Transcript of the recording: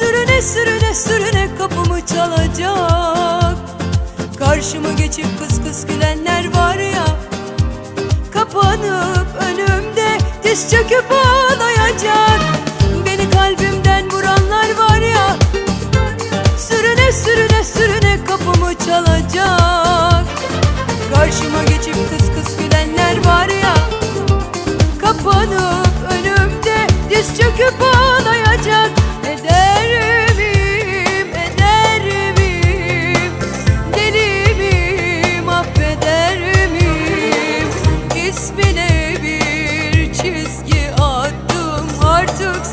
Sürüne sürüne sürüne kapımı çalacak. Karşıma geçip kıs kıs gülenler var ya Kapanıp önümde diz çöküp ağlayacak. Beni kalbimden vuranlar var ya Sürüne sürüne sürüne kapımı çalacak. Karşıma geçip kıs kıs gülenler var ya Kapanıp önümde diz çöküp ağlayacak took